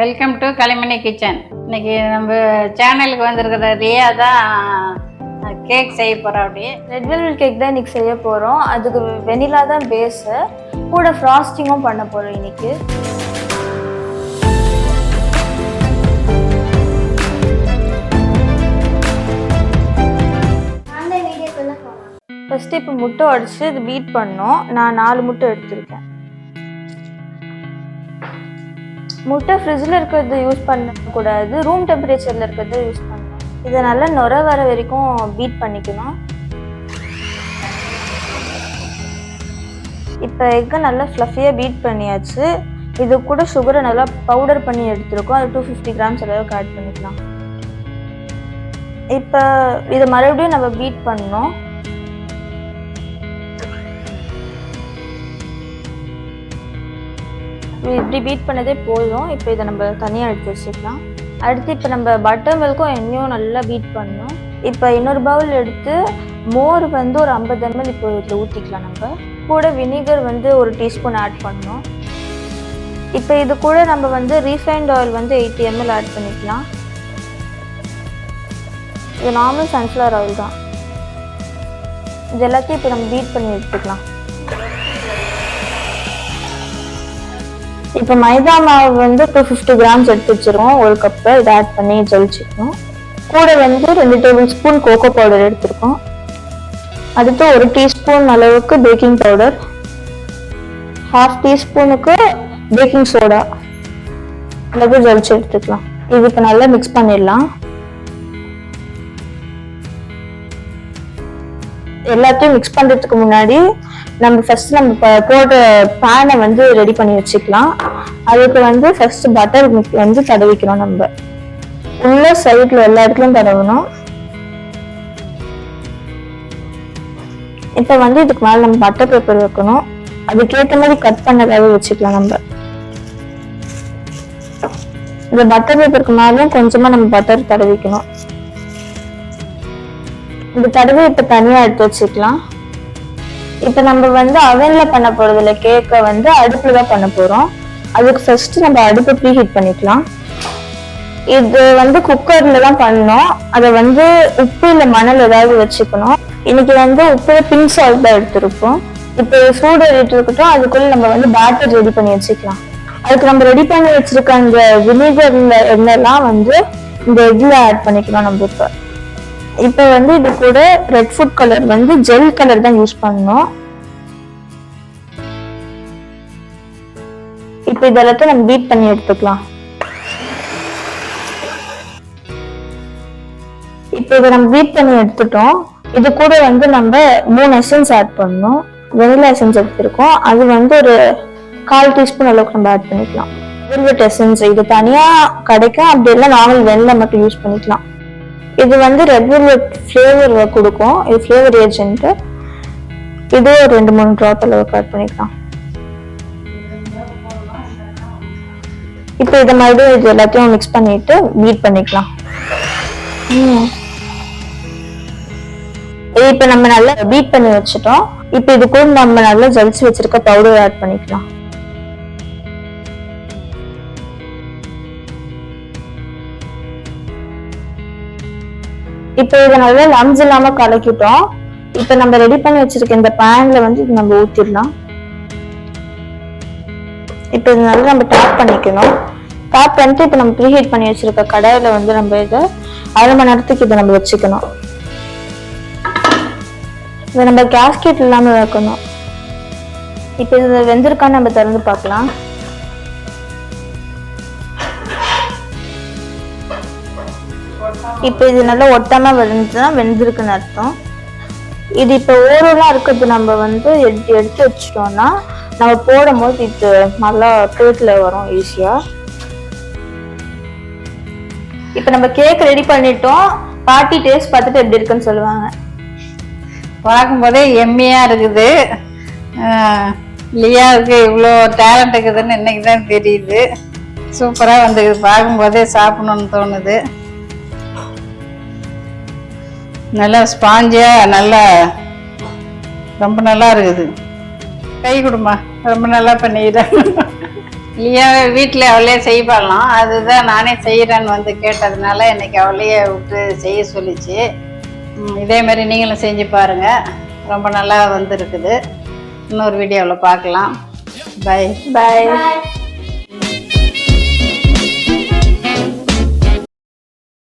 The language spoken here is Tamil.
வெல்கம் டு களிமணி கிச்சன் இன்னைக்கு நம்ம சேனலுக்கு வந்திருக்கிற ரியா தான் கேக் செய்ய போகிறோம் அப்படி. ரெட் வெல்வெட் கேக் தான் இன்னைக்கு செய்ய போகிறோம் அதுக்கு வெனிலா தான் பேஸு கூட ஃப்ராஸ்டிங்கும் பண்ண போகிறோம் இன்னைக்கு. ஃபஸ்ட்டு இப்போ முட்டை உடச்சி இது பீட் பண்ணோம். நான் நாலு முட்டை எடுத்திருக்கேன். முட்டை ஃப்ரிட்ஜில் இருக்கிறது யூஸ் பண்ணக்கூடாது ரூம் டெம்பரேச்சரில் இருக்கிறத யூஸ் பண்ணணும். இதை நல்லா நுர வர வரைக்கும் பீட் பண்ணிக்கணும். இப்போ எக்கை நல்லா ஃப்ளஃபியாக பீட் பண்ணியாச்சு. இது கூட சுகரை நல்லா பவுடர் பண்ணி எடுத்துருக்கோம். அது டூ ஃபிஃப்டி கிராம்ஸ் அளவுக்கு ஆட் பண்ணிக்கலாம். இப்போ இதை மறுபடியும் நம்ம பீட் பண்ணணும். இப்படி பீட் பண்ணதே போதும். இப்போ இதை நம்ம தனியாக எடுத்து வச்சுக்கலாம். அடுத்து இப்போ நம்ம பட்டர் மில்க்கும் எண்ணெயும் நல்லா பீட் பண்ணணும். இப்போ இன்னொரு பவுல் எடுத்து மோர் வந்து ஒரு ஐம்பது எம்எல் இப்போ இதில் ஊற்றிக்கலாம் நம்ம. கூட வினிகர் வந்து ஒரு டீஸ்பூன் ஆட் பண்ணணும். இப்போ இது கூட நம்ம வந்து ரீஃபைண்ட் ஆயில் வந்து எயிட்டி எம்எல் ஆட் பண்ணிக்கலாம். இது நார்மல் சன்ஃப்ளவர் ஆயில் தான். இது எல்லாத்தையும் இப்போ நம்ம பீட் பண்ணி எடுத்துக்கலாம். இப்போ மைதா மாவு வந்து டூ ஃபிஃப்டி கிராம்ஸ் எடுத்து வச்சிருவோம். ஒரு கப்பு இதை ஆட் பண்ணி ஜலிச்சுக்கணும் கூட வந்து ரெண்டு டேபிள் ஸ்பூன் கோகோ பவுடர் எடுத்திருக்கோம். அடுத்து ஒரு டீஸ்பூன் அளவுக்கு பேக்கிங் பவுடர் ஹாஃப் டீஸ்பூனுக்கு பேக்கிங் சோடா அளவு ஜலிச்சு எடுத்துக்கலாம். இது இப்போ நல்லா மிக்ஸ் பண்ணிடலாம். எல்லாத்தையும் மிக்ஸ் பண்ணுறதுக்கு முன்னாடி நம்ம ஃபஸ்ட்டு நம்ம போடுற பேனை வந்து ரெடி பண்ணி வச்சுக்கலாம். அதுக்கு வந்து ஃபஸ்ட்டு பட்டர் வந்து தடவிக்கிறோம் நம்ம. உள்ள சைடில் எல்லா இடத்துலையும் தடவணும். இப்போ வந்து இதுக்கு மேலே நம்ம பட்டர் பேப்பர் வைக்கணும். அதுக்கேற்ற மாதிரி கட் பண்ணதாக வச்சுக்கலாம் நம்ம. இந்த பட்டர் பேப்பருக்கு மேலேயும் கொஞ்சமாக நம்ம பட்டர் தடவிக்கணும். இந்த தடவை இப்போ தனியாக எடுத்து வச்சுக்கலாம். இப்போ நம்ம வந்து அவன்ல பண்ண போறது கேக்கை வந்து அடுப்பில் தான் பண்ண போறோம். அதுக்கு ஃபர்ஸ்ட் நம்ம அடுப்பு ப்ரீ ஹீட் பண்ணிக்கலாம். இது வந்து குக்கர்ல தான் பண்ணோம். அதை வந்து உப்பு இல்ல மணல் ஏதாவது வச்சுக்கணும். இன்னைக்கு வந்து உப்பு பிங்க் சால்ட் தான் எடுத்திருப்போம். இப்போ சூடு ஏறிட்டு இருக்கட்டும். அதுக்குள்ள நம்ம வந்து பேட்டர் ரெடி பண்ணி வச்சுக்கலாம். அதுக்கு நம்ம ரெடி பண்ணி வச்சிருக்க அந்த வினிகர்ல எண்ணெய்லாம் வந்து இந்த இதில் ஆட் பண்ணிக்கலாம் நம்ம இப்போ. இப்போ வந்து இது கூட ரெட் ஃபுட் கலர் வந்து ஜெல் கலர் தான் யூஸ் பண்ணணும். இப்போ இதெல்லாத்தையும் நம்ம பீட் பண்ணி எடுத்துக்கலாம். இப்போ இதை நம்ம பீட் பண்ணி எடுத்துட்டோம். இது கூட வந்து நம்ம மூணு எசன்ஸ் ஆட் பண்ணணும். வெனிலா எசன்ஸ் எடுத்திருக்கோம். அது வந்து ஒரு கால் டீஸ்பூன் அளவுக்கு நம்ம ஆட் பண்ணிக்கலாம். வெல்வெட் எசன்ஸ் இது தனியாக கிடைக்கும். அப்படி இல்லை நார்மல் வெனிலா மட்டும் யூஸ் பண்ணிக்கலாம். இது வந்து ரெட் வெல்வெட் ஃப்ளேவர் கொடுக்கும். இது ஃப்ளேவர் ஏஜென்ட் இது ஒரு ரெண்டு மூணு ட்ராப் அளவுக்கு ஆட் பண்ணிக்கலாம். இப்போ இதை மறுபடியும் இது எல்லாத்தையும் மிக்ஸ் பண்ணிட்டு பீட் பண்ணிக்கலாம். இப்போ நம்ம நல்லா பீட் பண்ணி வச்சுட்டோம். இப்போ இது கூட நம்ம நல்லா ஜலிச்சு வச்சிருக்க பவுடர் ஆட் பண்ணிக்கலாம். இப்போ இதை நல்லா லம்ஸ் இல்லாம கலக்கிட்டோம். இப்போ நம்ம ரெடி பண்ணி வச்சிருக்க இந்த பேன்ல வந்து இது நம்ம ஊத்திடலாம். இப்போ இது நல்லா நம்ம டேப் பண்ணிக்கணும். டேப் பண்ணிட்டு இப்போ நம்ம ப்ரீஹீட் பண்ணி வச்சிருக்க கடையில வந்து நம்ம இதை அரை மணி நேரத்துக்கு இதை நம்ம வச்சுக்கணும். இதை நம்ம கேஸ்கெட் இல்லாம வைக்கணும். இப்போ இது வெந்திருக்கான்னு நம்ம திறந்து பார்க்கலாம். இப்போ இது நல்லா ஒட்டாமல் வெந்துச்சுன்னா வெந்திருக்குன்னு அர்த்தம். இது இப்போ ஓரெல்லாம் இருக்கிறது நம்ம வந்து எடுத்து எடுத்து வச்சிட்டோம்னா நம்ம போடும் போது இது நல்லா பிளேட்ல வரும் ஈஸியாக இப்போ நம்ம கேக் ரெடி பண்ணிட்டோம். பாட்டி டேஸ்ட் பார்த்துட்டு எப்படி இருக்குன்னு சொல்லுவாங்க. பார்க்கும்போதே எம்மியாக இருக்குது. லியாவுக்கு இவ்வளோ டேலண்ட் இருக்குதுன்னு இன்னைக்கு தான் தெரியுது. சூப்பராக வந்து பார்க்கும்போதே சாப்பிடணுன்னு தோணுது. நல்லா ஸ்பாஞ்சியாக நல்லா ரொம்ப நல்லா இருக்குது. கை கொடுமா ரொம்ப நல்லா பண்ணிக்கிறேன் இல்லையா வீட்டில் அவளே செய்வாளாம் அதுதான் நானே செய்கிறேன்னு வந்து கேட்டதுனால இன்னைக்கு அவளையே விட்டு செய்ய சொல்லிச்சு. இதே மாதிரி நீங்களும் செஞ்சு பாருங்கள் ரொம்ப நல்லா வந்திருக்குது. இன்னொரு வீடியோவில் பார்க்கலாம். Bye bye